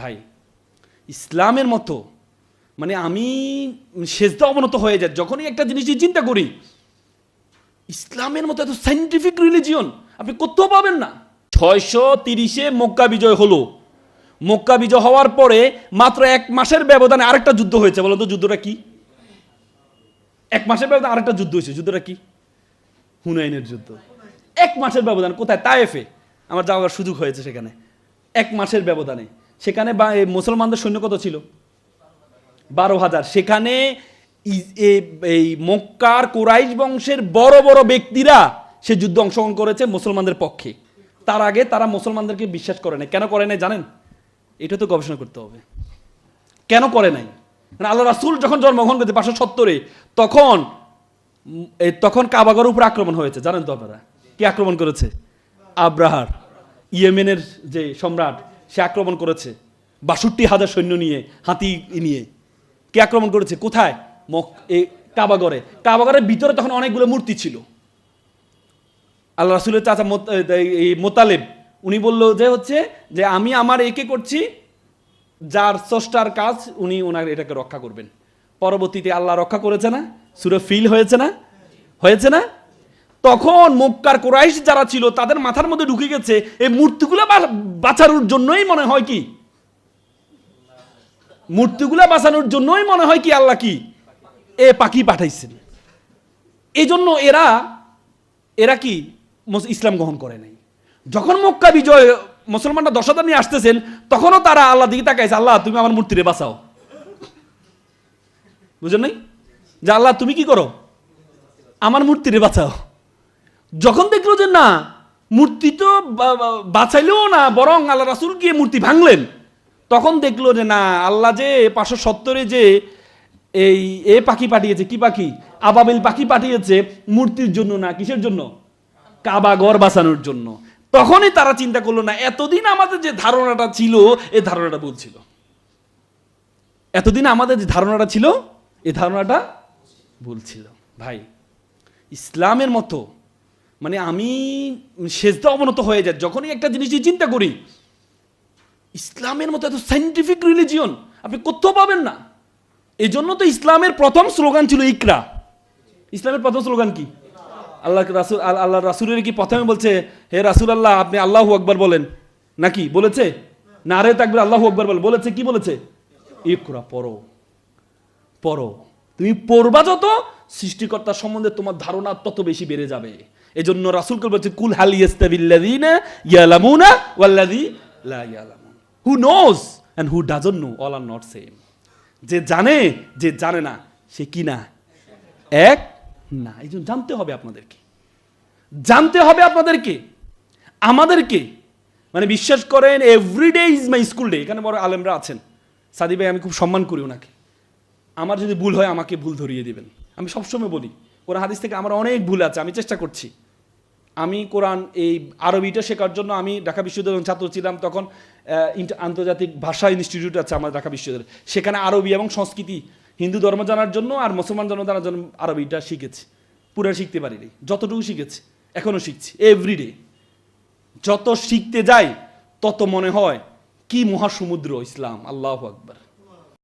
ভাই, ইসলামের মতো মানে আমি সেজদা অবনত হয়ে যায়, যখনই একটা জিনিস চিন্তা করি, ইসলামের মতো এত সাইন্টিফিক রিলিজিয়ন আপনি কোথাও পাবেন না। ছয়শো তিরিশে মক্কা বিজয় হলো। মক্কা বিজয় হওয়ার পরে মাত্র এক মাসের ব্যবধানে আরেকটা যুদ্ধ হয়েছে বলো তো যুদ্ধটা কি? এক মাসের ব্যবধানে আরেকটা যুদ্ধ হয়েছে, যুদ্ধটা কি? হুনাইনের যুদ্ধ। এক মাসের ব্যবধান, কোথায়? তায়েফে। আমার যাওয়ার সুযোগ হয়েছে সেখানে। এক মাসের ব্যবধানে। সেখানে মুসলমানদের সৈন্য কত ছিল? বারো হাজার। সেখানে এই মক্কার কোরাইশ বংশের বড় বড় ব্যক্তিরা সে যুদ্ধে অংশগ্রহণ করেছে মুসলমানদের পক্ষে। তার আগে তারা মুসলমানদেরকে বিশ্বাস করে নাই। কেন করে নাই জানেন? এটা তো গবেষণা করতে হবে। কেন করে নাই? মানে আল্লাহ রাসুল যখন জন্মগ্রহণ করেছে পাঁচশো সত্তরে, তখন তখন কাবাগর উপর আক্রমণ হয়েছে। জানেন তো আপনারা? কি আক্রমণ করেছে? আব্রাহার, ইয়েমেনের যে সম্রাট। সে আক্রমণ করেছে। বাষট্টি হাজার সৈন্য নিয়ে, হাতি নিয়ে। কে আক্রমণ করেছে? কোথায়? মক এই কাবাগরে। কাবাগরের ভিতরে তখন অনেকগুলো মূর্তি ছিল। আল্লাহ রাসুলের চাচা এই মোতালেব, উনি বলল যে হচ্ছে যে আমি আমার একে করছি, যার স্রষ্টার কাজ উনি ওনার এটাকে রক্ষা করবেন। পরবর্তীতে আল্লাহ রক্ষা করেছে না, সুরে ফিল হয়েছে না? হয়েছে না? তখন মক্কার কোরাইশ যারা ছিল, তাদের মাথার মধ্যে ঢুকে গেছে, এই মূর্তিগুলো বাঁচানোর জন্যই মনে হয় কি? মূর্তিগুলো বাঁচানোর জন্যই মনে হয় কি আল্লাহ কি? এ পাখি পাঠাইছেন। এই জন্য এরা এরা কি ইসলাম গ্রহণ করে নাই। যখন মক্কা বিজয়, মুসলমানরা দশ হাজার নিয়ে আসতেছেন, তখনও তারা আল্লাহ দিকে তাকাইছে, আল্লাহ, তুমি আমার মূর্তিরে বাঁচাও। বুঝলেন নাই? যে, আল্লাহ, তুমি কি করো? আমার মূর্তিরে বাঁচাও। যখন দেখল যে না, মূর্তি তো বাঁচাইলেও না, বরং আল্লাহ রাসুল গিয়ে মূর্তি ভাঙলেন, তখন দেখল যে না, আল্লাহ যে পাঁচশো সত্তরে যে এই এ পাখি পাঠিয়েছে, কি পাখি? আবাবিল পাখি পাঠিয়েছে মূর্তির জন্য না, কিসের জন্য? কাবা ঘর বাঁচানোর জন্য। তখনই তারা চিন্তা করল না, এতদিন আমাদের যে ধারণাটা ছিল, এ ধারণাটা বলছিল এতদিন আমাদের যে ধারণাটা ছিল, এ ধারণাটা ভুল ছিল। ভাই, ইসলামের মতো মানে আমি সেজদা অবনত হয়ে যায়, যখনই একটা জিনিস চিন্তা করি, ইসলামের মতো এত সাইন্টিফিক রিলিজিয়ন আপনি কোথাও পাবেন না। এই জন্য তো ইসলামের প্রথম স্লোগান ছিল ইকরা। ইসলামের প্রথম স্লোগান কি? আল্লাহ রাসুল আল্লাহ রাসুলের কি প্রথমে বলছে, হে রাসুল আল্লাহ, আপনি আল্লাহু আকবার বলেন? নাকি বলেছে? না, আরে তাকবির আল্লাহু আকবার বলে, বলেছে কি বলেছে? ইকরা, পড়ো। পড়ো। তুমি পড়বা যত সৃষ্টিকর্তার সম্বন্ধে তোমার ধারণা তত বেশি বেড়ে যাবে। এই জন্য রাসুলকে বলছে, কুল হাল ইয়াস্তাবিল্লাযিনা ইয়ালামুনা ওয়াল্লাযী লা ইয়ালামুন। Who knows and who doesn't know all are not same যে জানে যে জানে না, সে কি না? এক, না। এই জন্য জানতে হবে আপনাদেরকে। জানতে হবে আপনাদেরকে। আমাদেরকে। মানে বিশ্বাস করেন everyday is my school day এখানে বড় আলেমরা আছেন। সাদি ভাই, আমি খুব সম্মান করি ওনাকে। আমার যদি ভুল হয়, আমাকে ভুল ধরিয়ে দিবেন। আমি সবসময় বলি, কোরআন হাদিস থেকে আমার অনেক ভুল আছে, আমি চেষ্টা করছি। আমি কোরআন এই আরবিটা শেখার জন্য আমি ঢাকা বিশ্ববিদ্যালয় যখন ছাত্র ছিলাম তখন আন্তর্জাতিক ভাষা ইনস্টিটিউট আছে আমার ঢাকা বিশ্ববিদ্যালয় সেখানে আরবি এবং সংস্কৃতি, হিন্দু ধর্ম জানার জন্য আর মুসলমান ধর্ম জানার জন্য আরবিটা শিখেছি। পুরো শিখতে পারিনি, যতটুকু শিখেছি এখনও শিখছি এভরিডে যত শিখতে যাই, তত মনে হয়, কি মহাসমুদ্র ইসলাম, আল্লাহ আকবার।